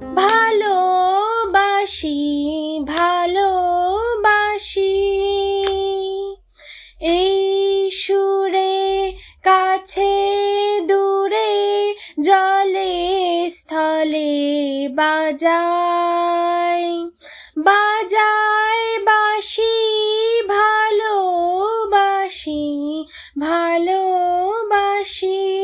ভালোবাসি ভালোবাসি। এই সুরে কাছে দূরে জলে স্থলে বাজায়। বাজায় বাসি ভালোবাসি ভালোবাসি।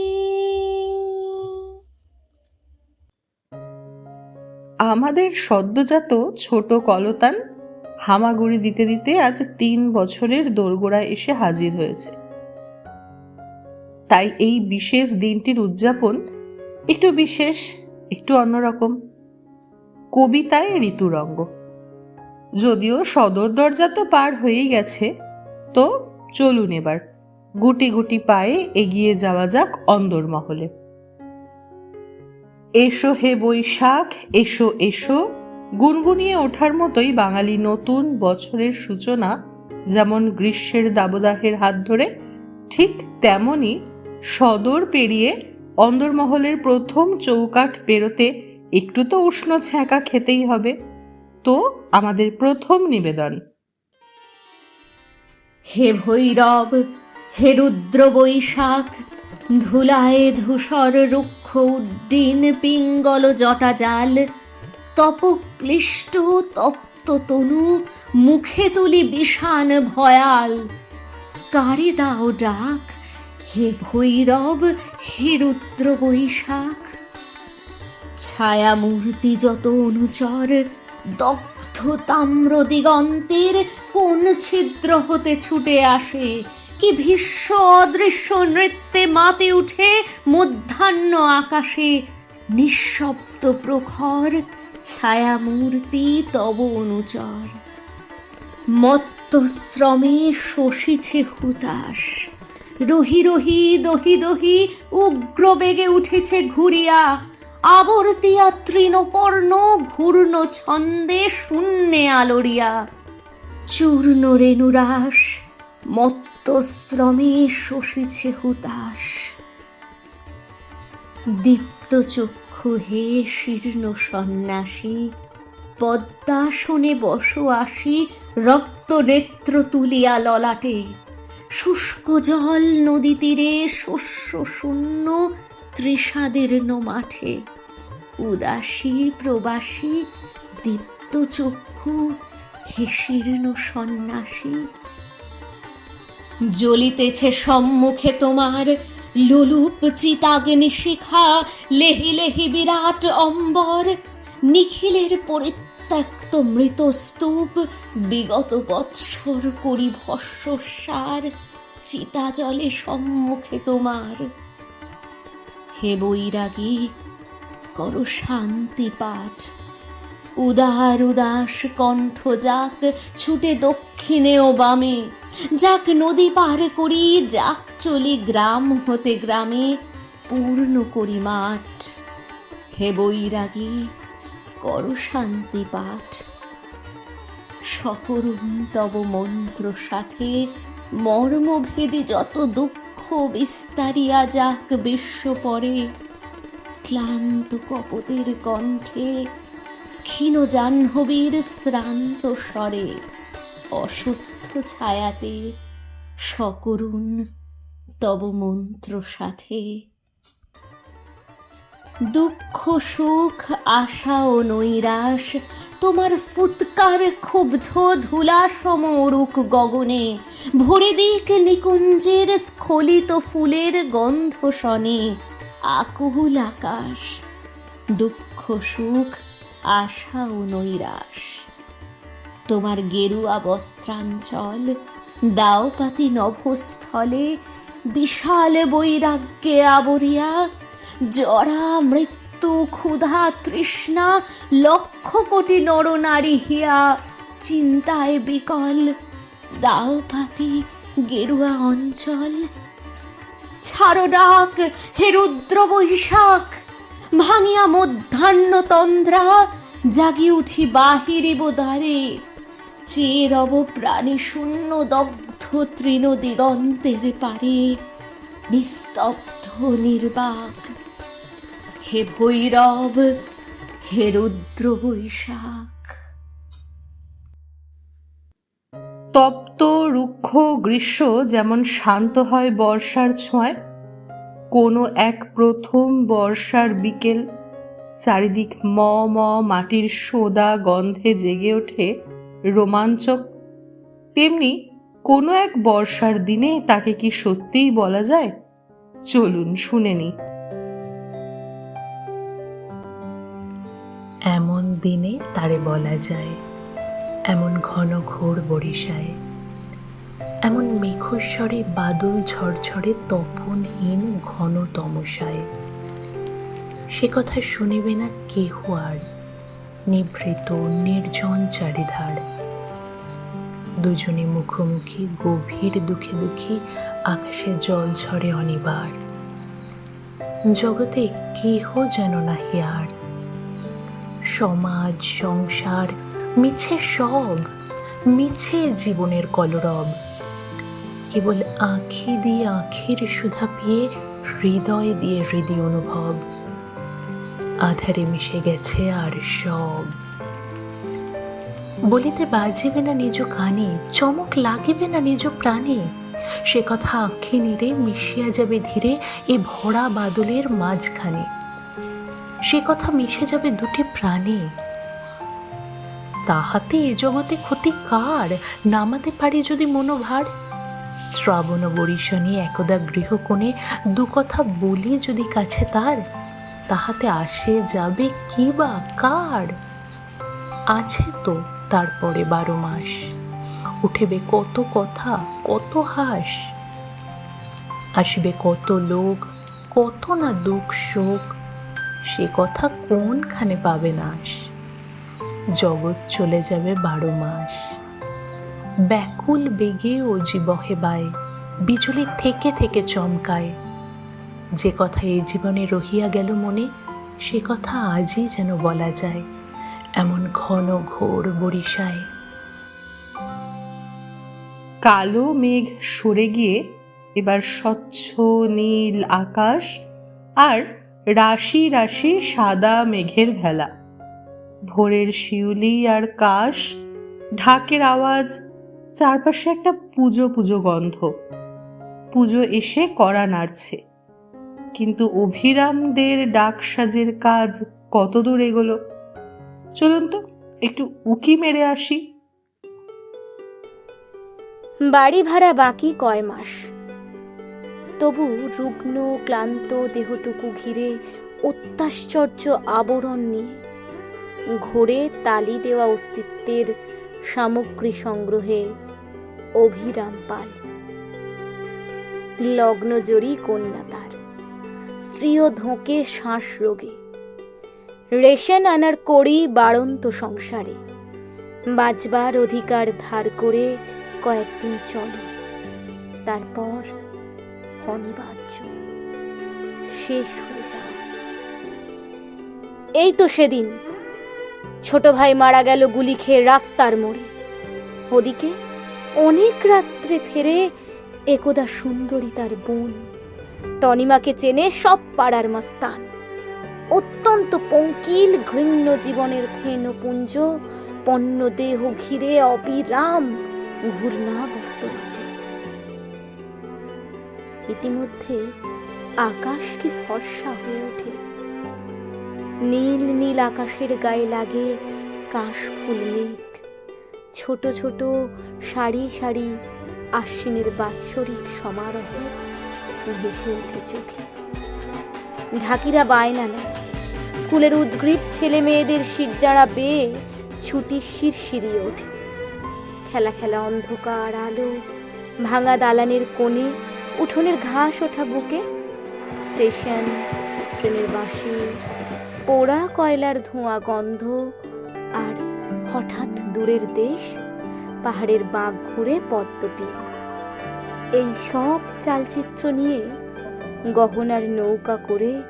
আমাদের সদ্যজাত ছোট কলতান হামাগুড়ি দিতে দিতে আজ তিন বছরের দোরগোড়ায় এসে হাজির হয়েছে। তাই এই বিশেষ দিনটির উদযাপন একটু বিশেষ, একটু অন্যরকম। কবিতায় ঋতুরঙ্গ যদিও সদর দরজা তো পার হয়েই গেছে, তো চলুন এবার। গুটি গুটি পায়ে এগিয়ে যাওয়া যাক অন্দরমহলে। এসো হে বৈশাখ, এসো এসো। গুনগুনিয়ে ওঠার মতোই বাঙালি নতুন বছরের সূচনা যেমন গ্রীষ্মের দাবদাহের হাত ধরে, ঠিক তেমনই সদর পেরিয়ে অন্দরমহলের প্রথম চৌকাঠ পেরোতে একটু তো উষ্ণ ছ্যাঁকা খেতেই হবে। তো আমাদের প্রথম নিবেদন। হে ভৈরব, হে রুদ্র বৈশাখ, ধুলায় ধূসর রুক্ষ উড্ডিন পিঙ্গল জটা জাল, তপক্লিষ্ট তপ্ত তনু, মুখে তুলি বিষান ভয়াল। কারে দাও ডাক, হে ভৈরব, হে রুদ্র বৈশাখ। ছায়া মূর্তি যত অনুচর, দগ্ধ তাম্র দিগন্তের কোন ছিদ্র হতে ছুটে আসে? কি ভীষ্ম অদৃশ্য নৃত্যে মাতে উঠে মধ্যাহ্ন আকাশে নিঃশব্দ প্রখর ছায়া মূর্তি তব অনুচর। মত্তশ্রমে শোষিছে হুতাশ। রহি রহি দহি দহি উগ্র বেগে উঠেছে ঘুরিয়া। আবর্তিয়া তৃণপর্ণ ঘূর্ণ ছন্দে শূন্যে আলোড়িয়া। চূর্ণ রেণুরাস মত্তশ্রমে শোষিছে হুতাশ। দীপ্ত চক্ষু হে শীর্ণ সন্ন্যাসী, পদ্মাসনে বসো আসি রক্ত নেত্র তুলিয়া ললাটে। শুষ্ক জল নদী তীরে শস্য শূন্য ত্রিষাদীর্ণ মাঠে উদাসী প্রবাসী দীপ্ত চক্ষু হে শীর্ণ সন্ন্যাসী জ্বলিতেছে সম্মুখে তোমার লোলুপ চিতাগ্নি শিখা, লেহি লেহি বিরাট অম্বর। নিখিলের পরিত্যক্ত মৃত স্তূপ বিগত বৎসর করি ভস্মসার চিতা জলে সম্মুখে তোমার। হে বৈরাগী, কর শান্তি পাঠ। উদার উদাস কণ্ঠ যাক, ছুটে দক্ষিণে ও বামে। যাক নদী পার করি, যাক চলি গ্রাম হতে গ্রামে, পূর্ণ করি মাঠ। হে বৈরাগী, কর শান্তি পাঠ। সকরুণ তব মন্ত্র সাথে, মর্মভেদী যত দুঃখ বিস্তারিয়া যাক বিশ্ব পরে, ক্লান্ত কপতের কণ্ঠে ক্ষীণ জাহ্নবীর শ্রান্ত স্বরে। অসত্য ছায়াতে সকরুণ তব মন্ত্র সাথে। দুঃখ, সুখ, আশা ও নৈরাশ তোমার ফুৎকার ক্ষুব্ধ ধুলা সমরুক গগনে ভরে দিক নিকুঞ্জের স্খলিত ফুলের গন্ধ শনে আকুল আকাশ, দুঃখ, সুখ, আশা ও নৈরাশ। তোমার গেরুয়া বস্ত্রাঞ্চল। দাওপাতি নভস্থলে, বিশাল বৈরাগ্যে আবরিয়া। জরা মৃত্যু ক্ষুধা তৃষ্ণা, লক্ষ কোটি নরনারী হিয়া। চিন্তায় বিকল, দাও পাতি গেরুয়া অঞ্চল। ছাড়ো ডাক হে রুদ্র বৈশাখ, ভাঙিয়া মধ্যাহ্ন তন্দ্রা জাগি উঠি বাহিরিব দ্বারে। চেয়ে রব প্রাণী শূন্য দগ্ধ তৃণ দিগন্তের পারে, নিস্তব্ধ নির্বাক। হে ভৈরব, হে রুদ্র বৈশাখ। তপ্ত, রুক্ষ, গ্রীষ্ম যেমন শান্ত হয় বর্ষার ছোঁয়ায়, কোনো এক প্রথম বর্ষার বিকেল চারিদিক ম ম, মাটির সোদা গন্ধে জেগে ওঠে রোমাঞ্চক। তেমনি কোনো এক বর্ষার দিনে তাকে কি সত্যিই বলা যায়? চলুন শুনে নি এমন দিনে তারে বলা যায়, এমন ঘন ঘোর বরিশায়, এমন মেঘস্বরে বাদল ঝরঝরে তপনহীন ঘন তমসায় সে কথা শুনিবে না কেহ আর। নিভৃত নির্জন চারিধার। দুজনে মুখোমুখি গভীর দুঃখে দুঃখী আকাশে জল ঝরে অনিবার। জগতে কেহ যেন না হিয়ার সমাজ, সংসার, মিছে সব, মিছে জীবনের কলরব। কেবল আঁখি দিয়ে আঁখির সুধা পেয়ে হৃদয় দিয়ে হৃদয় অনুভব। আধারে মিশে গেছে আর সব। বলিতে বাজিবে না নিজ কানে, চমক লাগিবে না নিজ প্রাণে। সে কথা আঁখি নেড়ে মিশিয়া যাবে ধীরে এ ভরা বাদলের মাঝখানে। সে কথা মিশে যাবে দুটি প্রাণে। তাহাতে এ জগতে ক্ষতি কার? নামাতে পারি যদি মনোভার? শ্রাবণ বরিশনে একদা গৃহকোণে দু কথা বলি যদি কাছে তার? তাহাতে আসে যাবে কি বা কার? আছে তো তারপরে বারো মাস। উঠেবে কত কথা, কত হাস। আসবে কত লোক, কত না দুঃখ শোক। সে কথা কোনখানে পাবে নাশ? জগৎ চলে যাবে বারো মাস। ব্যাকুল বেগে ও জীবহে বায়, বিজুলি থেকে থেকে চমকায়। যে কথা এই জীবনে রহিয়া গেল মনে, সে কথা আজই যেন বলা যায়, এমন ঘন ঘোর বরিশায়। কালো মেঘ সরে গিয়ে এবার স্বচ্ছ নীল আকাশ আর রাশি রাশি সাদা মেঘের ভেলা। ভোরের শিউলি আর কাশ, ঢাকের আওয়াজ, চারপাশে একটা পুজো পুজো গন্ধ। পুজো এসে কড়া নাড়ছে। কিন্তু অভিরামদের ডাক সাজের কাজ কত দূর এগোলো? চলুন তো, একটু উকি মেরে আসি। বাড়ি ভাড়া বাকি কয় মাস। তবু রুগ্ন, ক্লান্ত, দেহটুকু ঘিরে, অত্যাশ্চর্য আবরণ নিয়ে, ঘোরে তালি দেওয়া অস্তিত্বের সামগ্রী সংগ্রহে অভিরাম পাল। লগ্নজয়ী কন্যা তার। স্ত্রীও ধোঁকে শ্বাস রোগে। রেশন আনার করি বাড়ন্ত সংসারে। বাঁচবার অধিকার ধার করে কয়েকদিন চলে। তারপর অনিবার্য। শেষ হয়ে যাওয়া। এই তো সেদিন। ছোট ভাই মারা গেল গুলি খেয়ে রাস্তার মোড়ে। ওদিকে অনেক রাত্রে ফেরে একদা সুন্দরী তার বোন। তনিমাকে চেনে সব পাড়ার মস্তান। অত্যন্ত পঙ্কিল ঘৃণ্য জীবনের পুঞ্জ পণ্য দেহ ঘিরে অবিরাম ঘূর্ণা ঘূর্ণাবর্তছে ইতিমধ্যে আকাশ কি ফর্সা হয়ে ওঠে? নীল নীল আকাশের গায়ে লাগে কাশফুল মেঘ। ছোট ছোট সারি সারি আশ্বিনের বাৎসরিক সমারোহে। ভেসে ওঠে চোখে। ঢাকিরা বায়না নেয় স্কুলের উদ্গ্রীব ছেলে মেয়েদের শিরদাঁড়া বেয়ে ছুটি শিরশিরিয়ে ওঠে। খেলা খেলা অন্ধকার আলো, ভাঙা দালানের কোণে, উঠোনের ঘাস ওঠা বুকে, স্টেশন, ট্রেনের বাঁশি, পোড়া কয়লার ধোঁয়া গন্ধ, আর হঠাৎ দূরের দেশ, পাহাড়ের বাঘ ঘুরে পদ্মবীর এই সব চালচিত্র নিয়ে গহনার নৌকা করে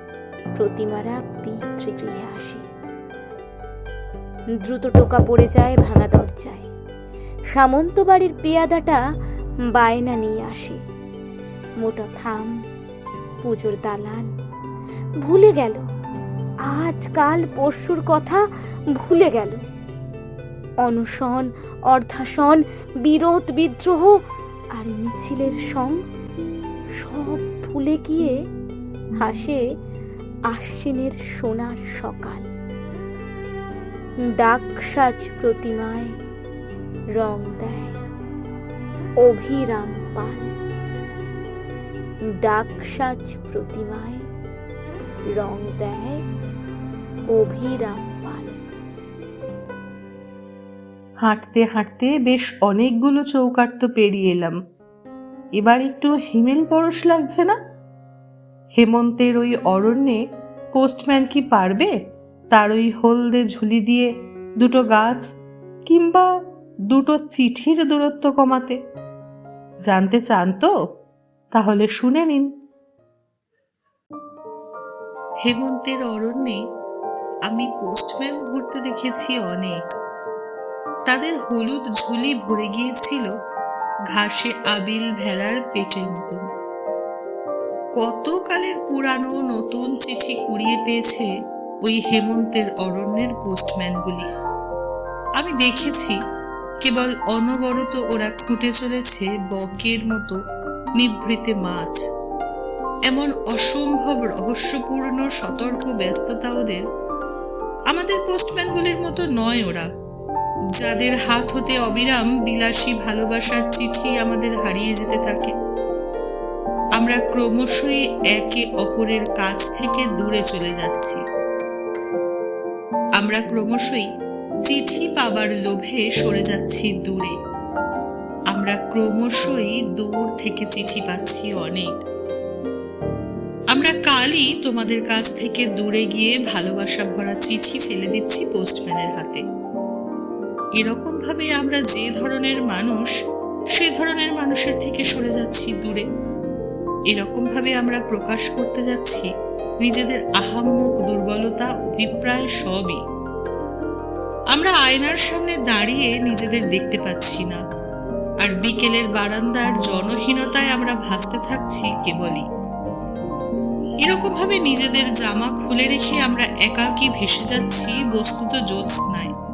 প্রতিমারা পিতৃগৃহে আসে। দ্রুত টোকা পড়ে যায়, ভাঙা দরজায়। সামন্ত বাড়ির পেয়াদাটা বায়না নিয়ে আসে। মোটা থাম, পুজোর দালান। ভুলে গেল। আজ কাল পরশুর কথা ভুলে গেল। অনশন অর্ধাসন বিরোধ, বিদ্রোহ আর মিছিলের সং সব ভুলে গিয়ে হাসে আশ্বিনের সোনার সকাল। ডাক সাজ প্রতিমায় রং দেয় অভিরাম পাল। ডাক সাজ প্রতিমায় রং দেয় অভিরাম হাঁটতে হাঁটতে বেশ অনেকগুলো চৌকাট তো পেরিয়ে এলাম। এবার একটু হিমেল পরশ লাগছে না? হেমন্তের ওই অরণ্যে পোস্টম্যান কি পারবে? তার ওই হলদে ঝুলি দিয়ে দুটো গাছ কিংবা দুটো চিঠির দূরত্ব কমাতে। জানতে চান তো? তাহলে শুনে নিন। হেমন্তের অরণ্যে আমি পোস্টম্যান ঘুরতে দেখেছি অনেক। তাদের হলুদ ঝুলি ভরে গিয়েছিল ঘাসে আবিল ভেড়ার পেটের মতন। কত কালের পুরানো নতুন চিঠি কুড়িয়ে পেয়েছে ওই হেমন্তের অরণ্যের পোস্টম্যানগুলি। আমি দেখেছি, কেবল অনবরত ওরা খুঁটে চলেছে বকের মতো নিভৃতে মাছ। এমন অসম্ভব রহস্যপূর্ণ সতর্ক ব্যস্ততা ওদের, আমাদের পোস্টম্যানগুলির মতো নয় ওরা। যাদের হাত হতে অবিরাম বিলাসী ভালোবাসার চিঠি আমাদের হারিয়ে যেতে থাকে। আমরা ক্রমশই একে অপরের কাছ থেকে দূরে চলে যাচ্ছি। আমরা ক্রমশই চিঠি পাবার লোভে সরে যাচ্ছি দূরে। আমরা ক্রমশই দূর থেকে চিঠি পাচ্ছি অনেক। আমরা কালই তোমাদের কাছ থেকে দূরে গিয়ে ভালোবাসা ভরা চিঠি ফেলে দিচ্ছি পোস্টম্যানের হাতে। এরকম ভাবে আমরা যে ধরনের মানুষ, সে ধরনের মানুষের থেকে সরে যাচ্ছি দূরে। এরকম ভাবে আমরা প্রকাশ করতে যাচ্ছি নিজেদের আহাম্মক দুর্বলতা, অভিপ্রায় সবই। আমরা আয়নার সামনে দাঁড়িয়ে নিজেদের দেখতে পাচ্ছি না। আর বিকেলের বারান্দার জনহীনতায় আমরা ভাসতে থাকছি কেবলই। এরকম ভাবে নিজেদের জামা খুলে রেখে আমরা একাকী ভেসে যাচ্ছি, বস্তুত জ্যোৎস্নায়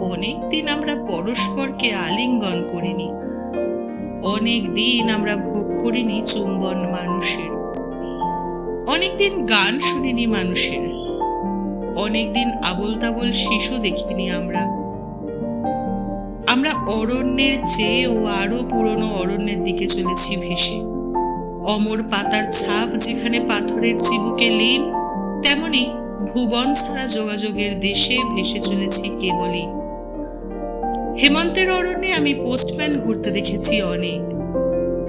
অনেক দিন আমরা পরস্পরকে আলিঙ্গন করিনি। অনেক দিন আমরা ভোগ করিনি চুম্বন মানুষের। অনেকদিন গান শুনিনি মানুষের। অনেকদিন আবল তাবল শিশু দেখিনি আমরা। আমরা অরণ্যের চেয়ে ও আরও পুরনো অরণ্যের দিকে চলেছি ভেসে। অমর পাতার ছাপ যেখানে পাথরের চিবুকে লীন, তেমনি ভুবন ছাড়া যোগাযোগের দেশে ভেসে চলেছি কেবলই। হেমন্তের অরণ্যে আমি পোস্টম্যান ঘুরতে দেখেছি অনেক।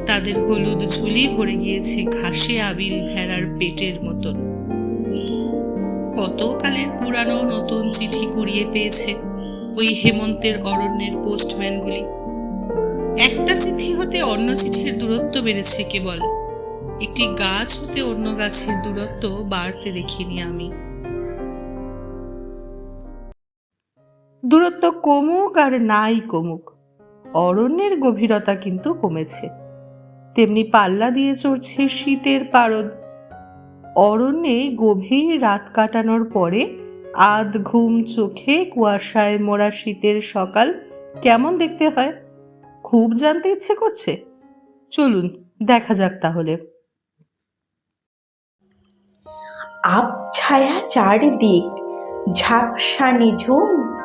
তাদের হলুদ ঝুলি ভরে গিয়েছে ঘাসে আবিল ভেড়ার পেটের মতন। কত কালের পুরানো নতুন চিঠি কুড়িয়ে পেয়েছে ওই হেমন্তের অরণ্যের পোস্টম্যানগুলি একটা চিঠি হতে অন্য চিঠির দূরত্ব বেড়েছে কেবল। একটি গাছ হতে অন্য গাছের দূরত্ব বাড়তে দেখিনি আমি। দূরত্ব কমুক আর নাই কমুক, অরণ্যের গভীরতা কিন্তু কমেছে। তেমনি পাল্লা দিয়ে চড়ছে শীতের পারদ। অরণ্যে গভীর রাত কাটানোর পরে আধ ঘুম চোখে কুয়াশায় মোড়া শীতের সকাল কেমন দেখতে হয়? খুব জানতে ইচ্ছে করছে? চলুন, দেখা যাক তাহলে। আবছায়া চারদিক, ঝাপসা নিঝুম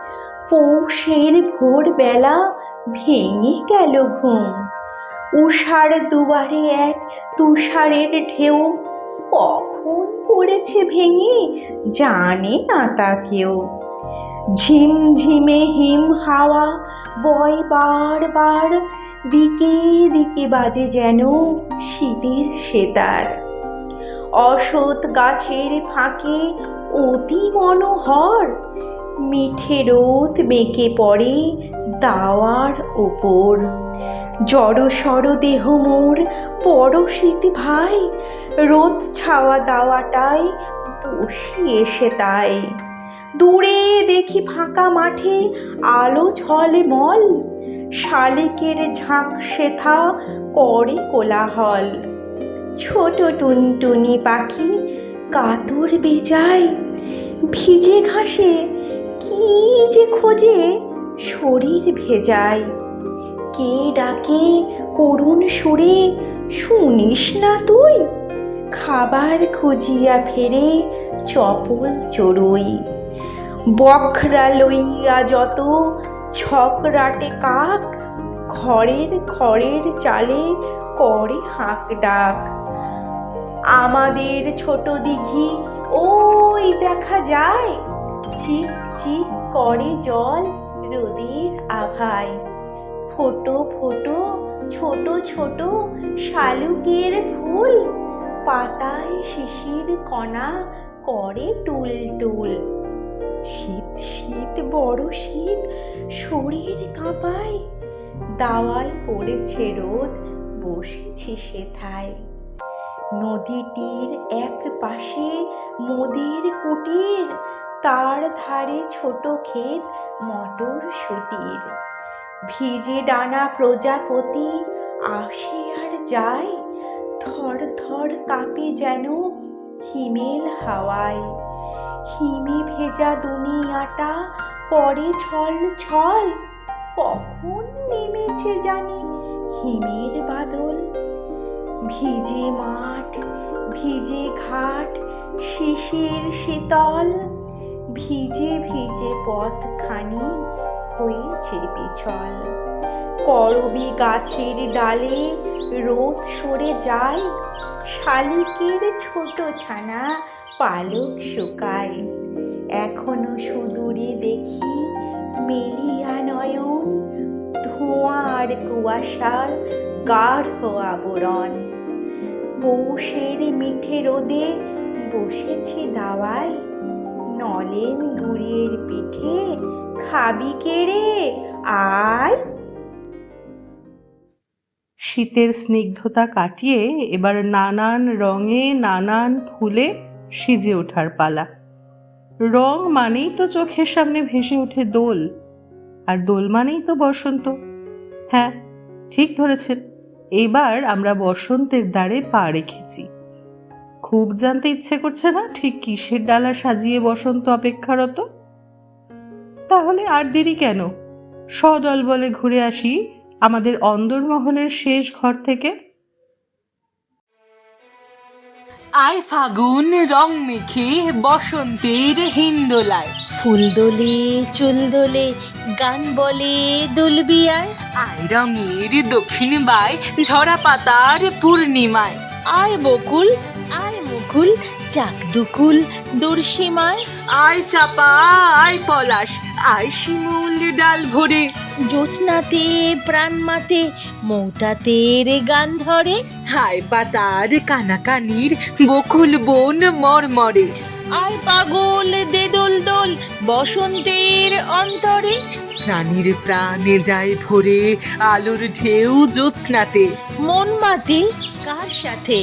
পৌষের ভোরবেলা ভেঙে গেল ঘুম। উষার দুবারে এক তুষারের ঢেউ কখন পড়েছে ভেঙে জানে না তা কেউ। ঝিমঝিমে হিম হাওয়া বয় বারবার দিকে দিকে বাজে যেন শীতের সেতার। অসৎ গাছের ফাঁকে অতি মনোহর মিঠে রোদ মেকে পড়ে দাওয়ার ওপর। জড় সড় দেহ মোর পরশীত ভাই, রোদ ছাওয়া দাওয়াটায় বসি এসে তাই। দূরে দেখি ফাঁকা মাঠে আলো ঝলে মল, শালিকের ঝাঁক শেথা করে কোলাহল। ছোট টুনটুনি পাখি কাতর বেজায়, ভিজে ঘাসে কি যে খোঁজে শরীর ভেজায়। কে ডাকে করুণ সুরে, শুনিস না তুই? খাবার খুঁজিয়া ফেরে চপল চড়ুই। বখরা লইয়া যত ছকরাটে কাক, খড়ের খড়ের চালে করে হাঁক ডাক। আমাদের ছোট দিঘি, ওই দেখা যায় চিক চিক করে জল রোদের আভায়। ফোটো ফোটো, ছোট ছোট শালুকের ফুল। পাতায় শিশির কণা করে টুল টুল। শীত শীত, বড় শীত, শরীর কাঁপায়। দাওয়ায় পড়েছে রোদ, বসেছি সেথায়। নদীটির এক পাশে মোদের কুটির তার ধারে ছোট ক্ষেত মটর শুটির ভিজে ডানা প্রজাপতি আসে আর যায় থর থর কাঁপে যেন হিমেল হাওয়ায়। হিমে ভেজা দুনিয়াটা করে ছল ছল, কখন নেমেছে জানি হিমের বাদল। ভিজে মাঠ, ভিজে ঘাট, শিশির শীতল ভিজে ভিজে পথখানি হয়েছে পিছল। করবি গাছের ডালে রোদ সরে যায়, শালিকের ছোট ছানা পালক শুকায়। এখনও সুদূরে দেখি মেলিয়া নয়ন ধোঁয়া আর কুয়াশার গাঢ় আবরণ। পৌষের মিঠে রোদে বসেছি দাওয়ায় নলেন গুড়ের পিঠে, খাবি কেড়ে আয়। শীতের স্নিগ্ধতা কাটিয়ে এবার নানান রঙে নানান ফুলে সিজে ওঠার পালা। রং মানেই তো চোখের সামনে ভেসে ওঠে দোল, আর দোল মানেই তো বসন্ত। হ্যাঁ ঠিক ধরেছেন। এবার আমরা বসন্তের দ্বারে পা রেখেছি। খুব জানতে ইচ্ছে করছে না ঠিক কিসের ডালা সাজিয়ে বসন্ত অপেক্ষারত? তাহলে আর দেরি কেন? সদল বলে ঘুরে আসি আমাদের অন্দরমহলের শেষ ঘর থেকে। আয় ফাগুন রং মেখে বসন্তের হিন্দোলায়। ফুল দোলে চুল দোলে গান বলে দুলবিয়ায়। আয় রঙের দক্ষিণ বাই ঝরা পাতার পূর্ণিমায়। আয় বকুল আয় মুকুল চাক দুকুল দর্শিমায় আয় চাপা, আয় পলাশ, আয় শিমুল ডাল ভরে। জোৎনাতে প্রাণ মাতে মৌটাতে রে গান ধরে। হায় পাতার কানাকানির বকুল বন মরমরে। আয় পাগল দে দোল দোল বসন্তের অন্তরে। প্রাণীর প্রাণে যায় ভরে আলোর ঢেউ জ্যোৎস্নাতে। মন মাতে কার সাথে?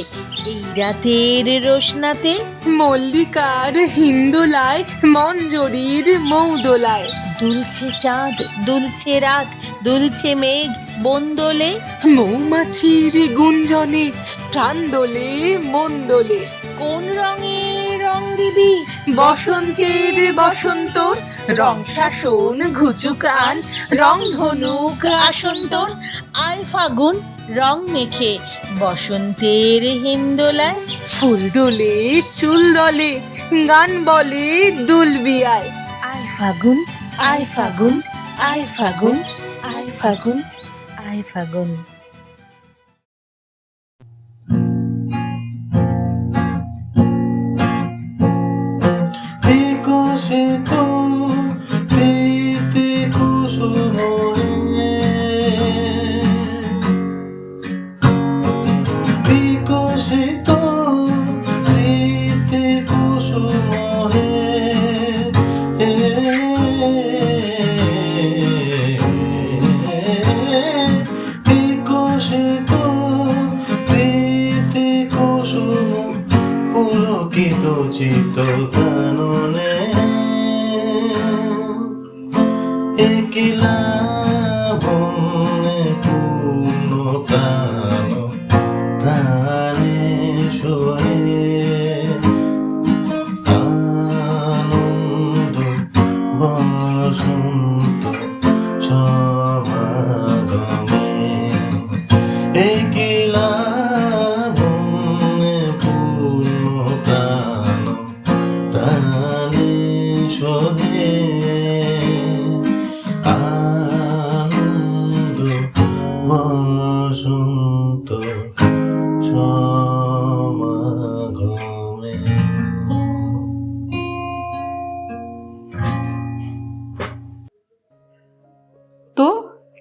এই রাতের রোশনাতে। মল্লিকার হিন্দোলায় মঞ্জরির মৌদোলায়। দুলছে চাঁদ দুলছে রাত দুলছে মেঘ বন্দোলে। মৌমাছির গুঞ্জনে প্রাণ দোলে মন দোলে কোন রঙে দিবি। বসন্তের বসন্তর, রং শাসন ঘুচুক আন, রং ধনুক আসন্তর আয় ফাগুন রং মেখে বসন্তের হিন্দোলায় ফুল দোলে, চুল দলে, গান বলে দুলবিয়ায় আয় ফাগুন আয় ফাগুন আয় ফাগুন আয় ফাগুন আয় ফাগুন একলা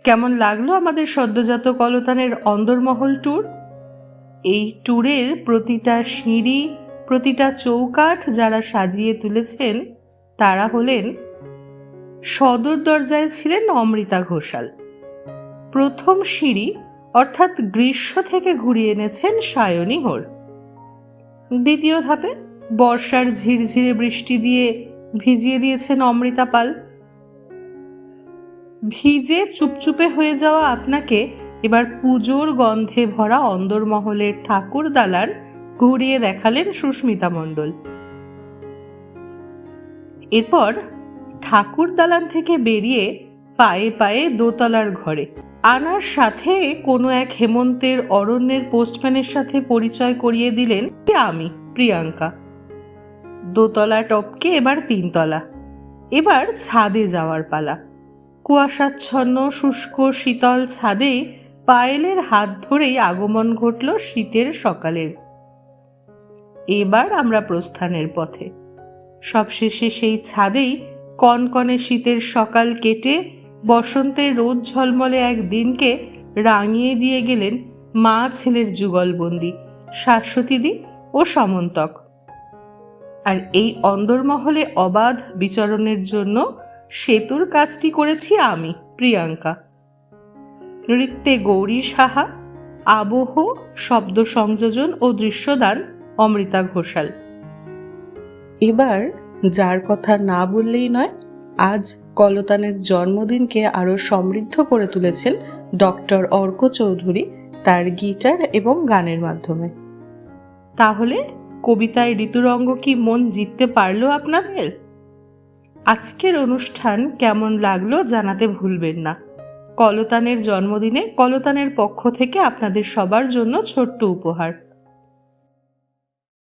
কেমন লাগল আমাদের সদ্যজাত কলতানের অন্দরমহল ট্যুর এই ট্যুরের প্রতিটা সিঁড়ি, প্রতিটা চৌকাঠ যারা সাজিয়ে তুলেছেন, তারা হলেন সদর দরজায় ছিলেন অমৃতা ঘোষাল। প্রথম সিঁড়ি অর্থাৎ গ্রীষ্ম থেকে ঘুরিয়ে এনেছেন সায়নী হোর। দ্বিতীয় ধাপে বর্ষার ঝিরঝিরে বৃষ্টি দিয়ে ভিজিয়ে দিয়েছেন অমৃতা পাল। ভিজে চুপচুপে হয়ে যাওয়া আপনাকে এবার পুজোর গন্ধে ভরা অন্দরমহলের ঠাকুর দালান ঘুরিয়ে দেখালেন সুস্মিতা মণ্ডল। এরপর ঠাকুর দালান থেকে বেরিয়ে পায়ে পায়ে দোতলার ঘরে আনার সাথে কোনো এক হেমন্তের অরণ্যের পোস্টম্যানের সাথে পরিচয় করিয়ে দিলেন আমি, প্রিয়াঙ্কা। দোতলা টপকে এবার তিনতলা। এবার ছাদে যাওয়ার পালা। কুয়াশাচ্ছন্ন, শুষ্ক, শীতল ছাদে পায়েলের হাত ধরেই আগমন ঘটল শীতের সকালের। এবার আমরা প্রস্থানের পথে। সবশেষে সেই ছাদেই কনকনে শীতের সকাল কেটে বসন্তের রোদ ঝলমলে এক দিনকে রাঙিয়ে দিয়ে গেলেন মা ছেলের যুগলবন্দি, শাশ্বতীদি ও সমন্তক। আর এই অন্দরমহলে অবাধ বিচরণের জন্য সেতুর কাজটি করেছি আমি, প্রিয়াঙ্কা। নৃত্যে গৌরী সাহা, আবহ, শব্দ সংযোজন ও দৃশ্যদান অমৃতা ঘোষাল। এবার যার কথা না বললেই নয়, আজ কলতানের জন্মদিনকে আরও সমৃদ্ধ করে তুলেছেন ডক্টর অর্ক চৌধুরী তার গিটার এবং গানের মাধ্যমে। তাহলে কবিতায় ঋতুরঙ্গ কি মন জিততে পারল আপনাদের? আজকের অনুষ্ঠান কেমন লাগল জানাতে ভুলবেন না। কলতানের জন্মদিনে কলতানের পক্ষ থেকে আপনাদের সবার জন্য ছোট্ট উপহার।